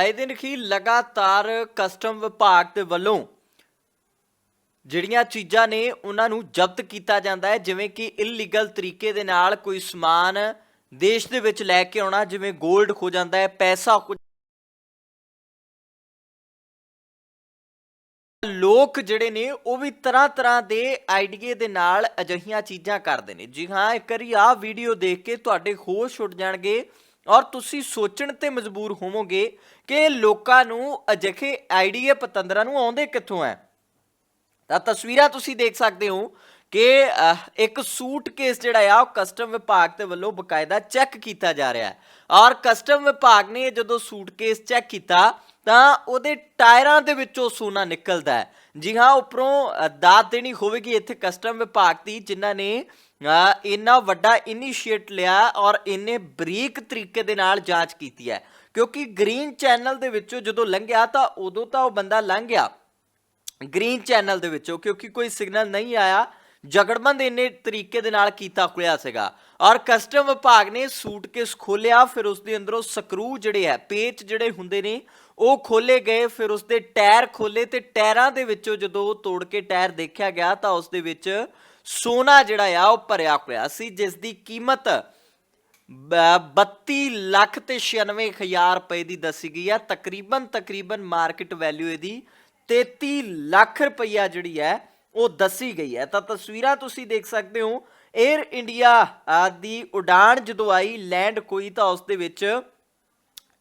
ਆਏ ਦਿਨ ਹੀ ਲਗਾਤਾਰ ਕਸਟਮ ਵਿਭਾਗ ਦੇ ਵੱਲੋਂ ਜਿਹੜੀਆਂ ਚੀਜ਼ਾਂ ਨੇ ਉਹਨਾਂ ਨੂੰ ਜ਼ਬਤ ਕੀਤਾ ਜਾਂਦਾ ਹੈ, ਜਿਵੇਂ ਕਿ ਇਲੀਗਲ ਤਰੀਕੇ ਦੇ ਨਾਲ ਕੋਈ ਸਮਾਨ ਦੇਸ਼ ਦੇ ਵਿੱਚ ਲੈ ਕੇ ਆਉਣਾ, ਜਿਵੇਂ 골ਡ ਖੋ ਜਾਂਦਾ ਹੈ, ਪੈਸਾ ਖੋ ਲੋਕ ਜਿਹੜੇ ਨੇ ਉਹ ਵੀ ਤਰ੍ਹਾਂ ਤਰ੍ਹਾਂ ਦੇ ਆਈਡੀਏ ਦੇ ਨਾਲ ਅਜਿਹੀਆਂ ਚੀਜ਼ਾਂ ਕਰਦੇ ਨੇ। ਜੀ ਹਾਂ, ਇੱਕ ਵਾਰੀ ਆਹ ਵੀਡੀਓ ਦੇਖ ਕੇ ਤੁਹਾਡੇ ਹੋਸ਼ ਉੱਡ ਜਾਣਗੇ। ਔਰ ਤੁਸੀਂ ਸੋਚਣ ਤੇ ਮਜਬੂਰ ਹੋਵੋਗੇ ਕਿ ਲੋਕਾਂ ਨੂੰ ਅਜਿਹੇ ਆਈਡੀਏ ਪਤੰਦਰਾਂ ਨੂੰ ਆਉਂਦੇ ਕਿੱਥੋਂ ਹੈ ਤਾਂ ਤਸਵੀਰਾਂ ਤੁਸੀਂ ਦੇਖ ਸਕਦੇ ਹੋ ਕਿ ਅਹ, ਇੱਕ ਸੂਟਕੇਸ ਜਿਹੜਾ ਆ ਉਹ ਕਸਟਮ ਵਿਭਾਗ ਦੇ ਵੱਲੋਂ ਬਕਾਇਦਾ ਚੈੱਕ ਕੀਤਾ ਜਾ ਰਿਹਾ ਹੈ। ਔਰ ਕਸਟਮ ਵਿਭਾਗ ਨੇ ਜਦੋਂ ਸੂਟਕੇਸ ਚੈੱਕ ਕੀਤਾ ਤਾਂ ਉਹਦੇ ਟਾਇਰਾਂ ਦੇ ਵਿੱਚੋਂ ਸੋਨਾ ਨਿਕਲਦਾ ਹੈ। ਜੀ ਹਾਂ ਉੱਪਰੋਂ ਦਾਤ ਦੇਣੀ ਹੋਵੇਗੀ ਇੱਥੇ ਕਸਟਮ ਵਿਭਾਗ ਦੀ ਜਿਨ੍ਹਾਂ ਨੇ ਇੰਨਾ ਵੱਡਾ ਇਨੀਸ਼ੀਏਟ ਲਿਆ ਔਰ ਇੰਨੇ ਬਰੀਕ ਤਰੀਕੇ ਦੇ ਨਾਲ ਜਾਂਚ ਕੀਤੀ ਹੈ। ਕਿਉਂਕਿ ਗ੍ਰੀਨ ਚੈਨਲ ਦੇ ਵਿੱਚੋਂ ਜਦੋਂ ਲੰਘਿਆ ਤਾਂ ਉਦੋਂ ਤਾਂ ਉਹ ਬੰਦਾ ਲੰਘ ਗਿਆ। ਗ੍ਰੀਨ ਚੈਨਲ ਦੇ ਵਿੱਚੋਂ, ਕਿਉਂਕਿ ਕੋਈ ਸਿਗਨਲ ਨਹੀਂ ਆਇਆ, ਜਗੜਬੰਦ ਇੰਨੇ ਤਰੀਕੇ ਦੇ ਨਾਲ ਕੀਤਾ ਹੋਇਆ ਸੀਗਾ। ਔਰ ਕਸਟਮ ਵਿਭਾਗ ਨੇ ਸੂਟਕੇਸ ਖੋਲਿਆ ਫਿਰ ਉਸ ਦੇ ਅੰਦਰੋਂ ਸਕਰੂ ਜਿਹੜੇ ਹੈ ਪੇਚ ਜਿਹੜੇ ਹੁੰਦੇ ਨੇ, ਉਹ ਖੋਲੇ ਗਏ, ਫਿਰ ਉਸ ਦੇ ਟਾਇਰ ਖੋਲੇ ਤੇ ਟਾਇਰਾਂ ਦੇ ਵਿੱਚੋਂ ਜਦੋਂ ਉਹ ਤੋੜ ਕੇ ਟਾਇਰ ਦੇਖਿਆ ਗਿਆ ਤਾਂ ਉਸ ਦੇ ਵਿੱਚ ਸੋਨਾ ਜਿਹੜਾ ਆ, ਉਹ ਭਰਿਆ ਹੋਇਆ ਸੀ ਜਿਸ ਦੀ ਕੀਮਤ ਬ- 32 ਲੱਖ ਤੇ 96 ਹਜ਼ਾਰ ਰੁਪਏ ਦੀ ਦੱਸੀ ਗਈ ਹੈ ਤਕਰੀਬਨ ਤਕਰੀਬਨ ਮਾਰਕੀਟ ਵੈਲਿਊ ਇਹਦੀ 33 ਲੱਖ ਰੁਪਈਆ ਜਿਹੜੀ ਹੈ, ਉਹ ਦੱਸੀ ਗਈ ਹੈ। ਤਾਂ ਤਸਵੀਰਾਂ ਤੁਸੀਂ ਦੇਖ ਸਕਦੇ ਹੋ 에ਅਰ ਇੰਡੀਆ ਦੀ ਉਡਾਨ ਜਦੋਂ ਆਈ ਲੈਂਡ ਕੋਈ ਤਾਂ ਉਸ ਦੇ ਵਿੱਚ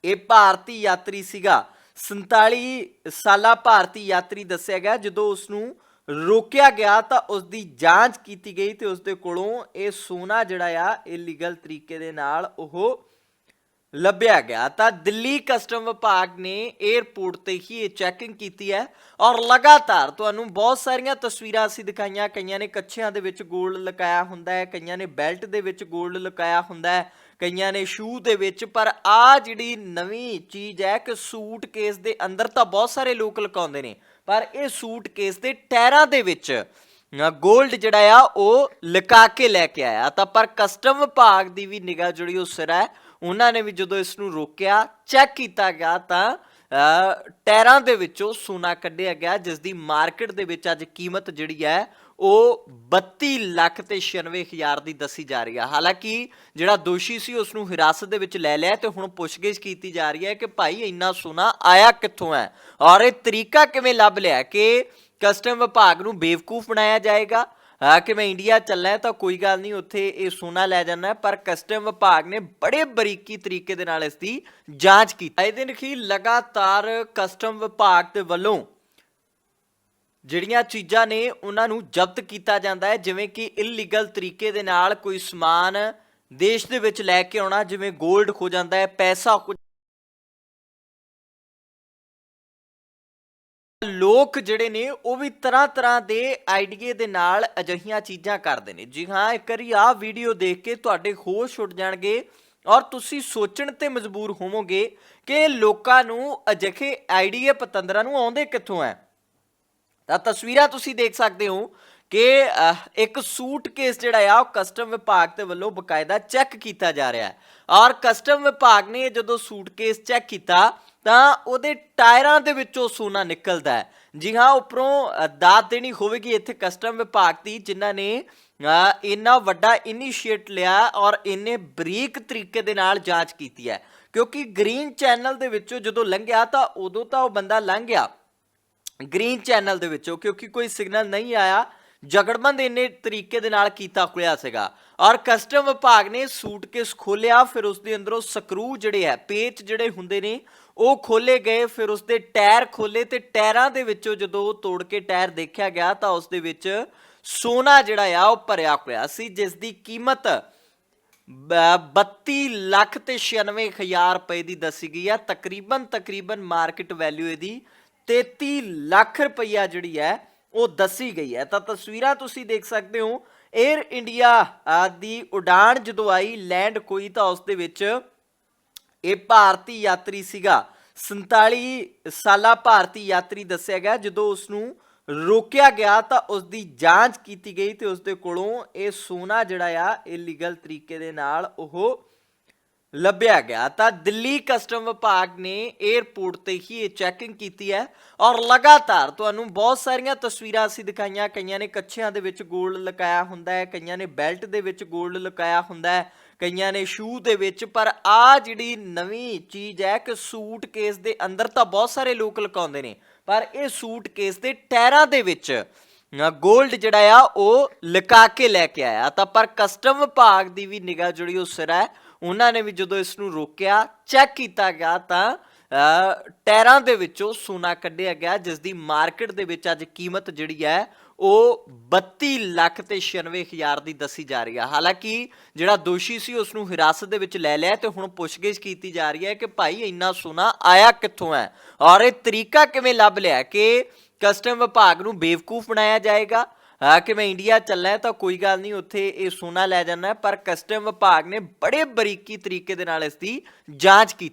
ਇਹ ਭਾਰਤੀ ਯਾਤਰੀ ਸੀਗਾ। 47 ਸਾਲਾ ਭਾਰਤੀ ਯਾਤਰੀ ਦੱਸਿਆ ਗਿਆ, ਜਦੋਂ ਉਸ ਨੂੰ ਰੋਕਿਆ ਗਿਆ ਤਾਂ ਉਸ ਦੀ ਜਾਂਚ ਕੀਤੀ ਗਈ ਤੇ ਉਸ ਦੇ ਕੋਲੋਂ ਇਹ ਸੋਨਾ ਜਿਹੜਾ ਆ, ਇਹ ਲੀਗਲ ਤਰੀਕੇ ਦੇ ਨਾਲ ਉਹ ਲੱਭਿਆ ਗਿਆ। ਤਾਂ ਦਿੱਲੀ ਕਸਟਮ ਵਿਭਾਗ ਨੇ 에ਅਰਪੋਰਟ ਤੇ ਹੀ ਇਹ ਚੈਕਿੰਗ ਕੀਤੀ ਹੈ ਔਰ ਲਗਾਤਾਰ ਤੁਹਾਨੂੰ ਬਹੁਤ ਸਾਰੀਆਂ ਤਸਵੀਰਾਂ ਅਸੀਂ ਦਿਖਾਈਆਂ, ਕਈਆਂ ਨੇ ਕੱਛਿਆਂ ਦੇ ਵਿੱਚ ਗੋਲਡ ਲਗਾਇਆ ਹੁੰਦਾ ਹੈ, ਕਈਆਂ ਨੇ ਬੈਲਟ ਦੇ ਵਿੱਚ ਗੋਲਡ ਲਗਾਇਆ ਹੁੰਦਾ ਹੈ। ਕਈਆਂ ਨੇ ਸ਼ੂ ਦੇ ਵਿੱਚ ਪਰ ਆ ਜਿਹੜੀ ਨਵੀਂ ਚੀਜ਼ ਹੈ ਕਿ ਸੂਟ ਕੇਸ ਦੇ ਅੰਦਰ ਤਾਂ ਬਹੁਤ ਸਾਰੇ ਲੋਕ ਲੁਕਾਉਂਦੇ ਨੇ ਪਰ ਇਹ ਸੂਟ ਕੇਸ ਦੇ ਟਾਇਰਾਂ ਦੇ ਵਿੱਚ ਗੋਲਡ ਜਿਹੜਾ ਆ ਉਹ ਲਕਾ ਕੇ ਲੈ ਕੇ ਆਇਆ। ਤਾਂ ਪਰ ਕਸਟਮ ਵਿਭਾਗ ਦੀ ਵੀ ਨਿਗਾਹ ਜਿਹੜੀ ਉਹ ਸਿਰ ਹੈ ਉਹਨਾਂ ਨੇ ਵੀ ਜਦੋਂ ਇਸ ਨੂੰ ਰੋਕਿਆ ਚੈੱਕ ਕੀਤਾ ਗਿਆ ਤਾਂ ਅ, ਟਾਇਰਾਂ ਦੇ ਵਿੱਚੋਂ ਸੋਨਾ ਕੱਢਿਆ ਗਿਆ ਜਿਸ ਦੀ ਮਾਰਕੀਟ ਦੇ ਵਿੱਚ ਅੱਜ ਕੀਮਤ ਜਿਹੜੀ ਹੈ ਉਹ 32 ਲੱਖ ਤੇ 96 ਹਜ਼ਾਰ ਦੀ ਦੱਸੀ ਜਾ ਰਹੀ ਹੈ ਹਾਲਾਂਕਿ ਜਿਹੜਾ ਦੋਸ਼ੀ ਸੀ ਉਸ ਨੂੰ ਹਿਰਾਸਤ ਦੇ ਵਿੱਚ ਲੈ ਲਿਆ ਤੇ ਹੁਣ ਪੁੱਛਗਿੱਛ ਕੀਤੀ ਜਾ ਰਹੀ ਹੈ ਕਿ ਭਾਈ ਇੰਨਾ ਸੋਨਾ ਆਇਆ ਕਿੱਥੋਂ ਹੈ ਔਰ ਇਹ ਤਰੀਕਾ ਕਿਵੇਂ ਲੱਭ ਲਿਆ ਕਿ ਕਸਟਮ ਵਿਭਾਗ ਨੂੰ ਬੇਵਕੂਫ ਬਣਾਇਆ ਜਾਏਗਾ? ਹਾਂ ਕਿ ਮੈਂ ਇੰਡੀਆ ਚੱਲਣਾ ਤਾਂ ਕੋਈ ਗੱਲ ਨਹੀਂ, ਉੱਥੇ ਇਹ ਸੋਨਾ ਲੈ ਜਾਣਾ ਪਰ ਕਸਟਮ ਵਿਭਾਗ ਨੇ ਬੜੇ ਬਰੀਕੀ ਤਰੀਕੇ ਦੇ ਨਾਲ ਇਸ ਦੀ ਜਾਂਚ ਕੀਤੀ। ਇਹ ਦਿਨ ਹੀ ਲਗਾਤਾਰ ਕਸਟਮ ਵਿਭਾਗ ਦੇ ਵੱਲੋਂ ਜਿਹੜੀਆਂ ਚੀਜ਼ਾਂ ਨੇ ਉਹਨਾਂ ਨੂੰ ਜ਼ਬਤ ਕੀਤਾ ਜਾਂਦਾ ਹੈ, ਜਿਵੇਂ ਕਿ ਇਲੀਗਲ ਤਰੀਕੇ ਦੇ ਨਾਲ ਕੋਈ ਸਮਾਨ ਦੇਸ਼ ਦੇ ਵਿੱਚ ਲੈ ਕੇ ਆਉਣਾ, ਜਿਵੇਂ 골ਡ ਖੋ ਜਾਂਦਾ ਹੈ, ਪੈਸਾ ਖੋ ਲੋਕ ਜਿਹੜੇ ਨੇ, ਉਹ ਵੀ ਤਰ੍ਹਾਂ ਤਰ੍ਹਾਂ ਦੇ ਆਈਡੀਏ ਦੇ ਨਾਲ ਅਜਿਹੀਆਂ ਚੀਜ਼ਾਂ ਕਰਦੇ ਨੇ। ਜੀ ਹਾਂ, ਇੱਕ ਵਾਰੀ ਆਹ ਵੀਡੀਓ ਦੇਖ ਕੇ ਤੁਹਾਡੇ ਹੋਸ਼ ਉੱਡ ਜਾਣਗੇ ਔਰ ਤੁਸੀਂ ਸੋਚਣ ਤੇ ਮਜਬੂਰ ਹੋਵੋਗੇ ਕਿ ਲੋਕਾਂ ਨੂੰ ਅਜਿਹੇ ਆਈਡੀਏ ਪਤੰਦਰਾਂ ਨੂੰ ਆਉਂਦੇ ਕਿੱਥੋਂ ਹੈ ਤਾਂ ਤਸਵੀਰਾਂ ਤੁਸੀਂ ਦੇਖ ਸਕਦੇ ਹੋ ਕਿ ਅਹ, ਇੱਕ ਸੂਟਕੇਸ ਜਿਹੜਾ ਆ ਉਹ ਕਸਟਮ ਵਿਭਾਗ ਦੇ ਵੱਲੋਂ ਬਕਾਇਦਾ ਚੈੱਕ ਕੀਤਾ ਜਾ ਰਿਹਾ ਹੈ। ਔਰ ਕਸਟਮ ਵਿਭਾਗ ਨੇ ਜਦੋਂ ਸੂਟਕੇਸ ਚੈੱਕ ਕੀਤਾ ਤਾਂ ਉਹਦੇ ਟਾਇਰਾਂ ਦੇ ਵਿੱਚੋਂ ਸੋਨਾ ਨਿਕਲਦਾ ਹੈ। ਜੀ ਹਾਂ ਉੱਪਰੋਂ ਦਾਤ ਦੇਣੀ ਹੋਵੇਗੀ ਇੱਥੇ ਕਸਟਮ ਵਿਭਾਗ ਦੀ ਜਿਨ੍ਹਾਂ ਨੇ ਇੰਨਾ ਵੱਡਾ ਇਨੀਸ਼ੀਏਟ ਲਿਆ ਔਰ ਇੰਨੇ ਬਰੀਕ ਤਰੀਕੇ ਦੇ ਨਾਲ ਜਾਂਚ ਕੀਤੀ ਹੈ। ਕਿਉਂਕਿ ਗ੍ਰੀਨ ਚੈਨਲ ਦੇ ਵਿੱਚੋਂ ਜਦੋਂ ਲੰਘਿਆ ਤਾਂ ਉਦੋਂ ਤਾਂ ਉਹ ਬੰਦਾ ਲੰਘ ਗਿਆ। ਗ੍ਰੀਨ ਚੈਨਲ ਦੇ ਵਿੱਚੋਂ, ਕਿਉਂਕਿ ਕੋਈ ਸਿਗਨਲ ਨਹੀਂ ਆਇਆ, ਜਗੜਬੰਦ ਇੰਨੇ ਤਰੀਕੇ ਦੇ ਨਾਲ ਕੀਤਾ ਹੋਇਆ ਸੀਗਾ। ਔਰ ਕਸਟਮ ਵਿਭਾਗ ਨੇ ਸੂਟਕੇਸ ਖੋਲਿਆ ਫਿਰ ਉਸ ਦੇ ਅੰਦਰੋਂ ਸਕਰੂ ਜਿਹੜੇ ਹੈ, ਪੇਚ ਜਿਹੜੇ ਹੁੰਦੇ ਨੇ, ਉਹ ਖੋਲੇ ਗਏ, ਫਿਰ ਉਸ ਦੇ ਟਾਇਰ ਖੋਲੇ ਤੇ ਟਾਇਰਾਂ ਦੇ ਵਿੱਚੋਂ ਜਦੋਂ ਉਹ ਤੋੜ ਕੇ ਟਾਇਰ ਦੇਖਿਆ ਗਿਆ, ਤਾਂ ਉਸ ਦੇ ਵਿੱਚ ਸੋਨਾ ਜਿਹੜਾ ਆ, ਉਹ ਭਰਿਆ ਹੋਇਆ ਸੀ, ਜਿਸ ਦੀ ਕੀਮਤ ਬ- 32 ਲੱਖ ਤੇ 96 ਹਜ਼ਾਰ ਰੁਪਏ ਦੀ ਦੱਸੀ ਗਈ ਆ। ਤਕਰੀਬਨ ਤਕਰੀਬਨ ਮਾਰਕੀਟ ਵੈਲਿਊ ਇਹਦੀ 33 ਲੱਖ ਰੁਪਈਆ ਜਿਹੜੀ ਹੈ, ਉਹ ਦੱਸੀ ਗਈ ਹੈ। ਤਾਂ ਤਸਵੀਰਾਂ ਤੁਸੀਂ ਦੇਖ ਸਕਦੇ ਹੋ 에ਅਰ ਇੰਡੀਆ ਦੀ ਉਡਾਨ ਜਦੋਂ ਆਈ ਲੈਂਡ ਕੋਈ ਤਾਂ ਉਸ ਦੇ ਵਿੱਚ ਇਹ ਭਾਰਤੀ ਯਾਤਰੀ ਸੀਗਾ। 47 ਸਾਲਾ ਭਾਰਤੀ ਯਾਤਰੀ ਦੱਸਿਆ ਗਿਆ, ਜਦੋਂ ਉਸ ਨੂੰ ਰੋਕਿਆ ਗਿਆ ਤਾਂ ਉਸ ਦੀ ਜਾਂਚ ਕੀਤੀ ਗਈ ਤੇ ਉਸ ਦੇ ਕੋਲੋਂ ਇਹ ਸੋਨਾ ਜਿਹੜਾ ਆ ਇਲੀਗਲ ਤਰੀਕੇ ਦੇ ਨਾਲ ਉਹ ਲੱਭਿਆ ਗਿਆ। ਤਾਂ ਦਿੱਲੀ ਕਸਟਮ ਵਿਭਾਗ ਨੇ 에ਅਰਪੋਰਟ ਤੇ ਹੀ ਇਹ ਚੈਕਿੰਗ ਕੀਤੀ ਹੈ ਔਰ ਲਗਾਤਾਰ ਤੁਹਾਨੂੰ ਬਹੁਤ ਸਾਰੀਆਂ ਤਸਵੀਰਾਂ ਅਸੀਂ ਦਿਖਾਈਆਂ। ਕਈਆਂ ਨੇ ਕੱਛਿਆਂ ਦੇ ਵਿੱਚ 골ਡ ਲਕਾਇਆ ਹੁੰਦਾ ਹੈ, ਕਈਆਂ ਨੇ ਬੈਲਟ ਦੇ ਵਿੱਚ 골ਡ ਲਗਾਇਆ ਹੁੰਦਾ ਹੈ, ਕਈਆਂ ਨੇ ਸ਼ੂ ਦੇ ਵਿੱਚ। ਪਰ ਆ ਜਿਹੜੀ ਨਵੀਂ ਚੀਜ਼ ਹੈ ਕਿ ਸੂਟ ਕੇਸ ਦੇ ਅੰਦਰ ਤਾਂ ਬਹੁਤ ਸਾਰੇ ਲੋਕ ਲਗਾਉਂਦੇ ਨੇ, ਪਰ ਇਹ ਸੂਟ ਕੇਸ ਦੇ ਟਾਇਰਾਂ ਦੇ ਵਿੱਚ ਗੋਲਡ ਜਿਹੜਾ ਆ, ਉਹ ਲਕਾ ਕੇ ਲੈ ਕੇ ਆਇਆ। ਤਾਂ ਪਰ ਕਸਟਮ ਵਿਭਾਗ ਦੀ ਵੀ ਨਿਗਾਹ ਜਿਹੜੀ ਉਹ ਸਿਰ ਹੈ, ਉਹਨਾਂ ਨੇ ਵੀ ਜਦੋਂ ਇਸ ਨੂੰ ਰੋਕਿਆ ਚੈੱਕ ਕੀਤਾ ਗਿਆ ਤਾਂ ਟੈਰਾਂ ਦੇ ਵਿੱਚੋਂ ਸੋਨਾ ਕੱਢਿਆ ਗਿਆ ਜਿਸ ਦੀ ਮਾਰਕੀਟ ਦੇ ਵਿੱਚ ਅੱਜ ਕੀਮਤ ਜਿਹੜੀ ਹੈ, ਉਹ 32 ਲੱਖ ਤੇ 96 ਹਜ਼ਾਰ ਦੀ ਦੱਸੀ ਜਾ ਰਹੀ ਹੈ ਹਾਲਾਂਕਿ ਜਿਹੜਾ ਦੋਸ਼ੀ ਸੀ, ਉਸ ਨੂੰ ਹਿਰਾਸਤ ਦੇ ਵਿੱਚ ਲੈ ਲਿਆ ਤੇ ਹੁਣ ਪੁੱਛਗਿੱਛ ਕੀਤੀ ਜਾ ਰਹੀ ਹੈ ਕਿ ਭਾਈ, ਇੰਨਾ ਸੋਨਾ ਆਇਆ ਕਿੱਥੋਂ ਹੈ? ਔਰ ਇਹ ਤਰੀਕਾ ਕਿਵੇਂ ਲੱਭ ਲਿਆ ਕਿ ਕਸਟਮ ਵਿਭਾਗ ਨੂੰ ਬੇਵਕੂਫ ਬਣਾਇਆ ਜਾਏਗਾ। ਹਾਂ ਕਿ ਮੈਂ ਇੰਡੀਆ ਚੱਲਣਾ ਤਾਂ ਕੋਈ ਗੱਲ ਨਹੀਂ, ਉੱਥੇ ਇਹ ਸੋਨਾ ਲੈ ਜਾਣਾ ਪਰ ਕਸਟਮ ਵਿਭਾਗ ਨੇ ਬੜੇ ਬਰੀਕੀ ਤਰੀਕੇ ਦੇ ਨਾਲ ਇਸ ਦੀ ਜਾਂਚ ਕੀਤੀ।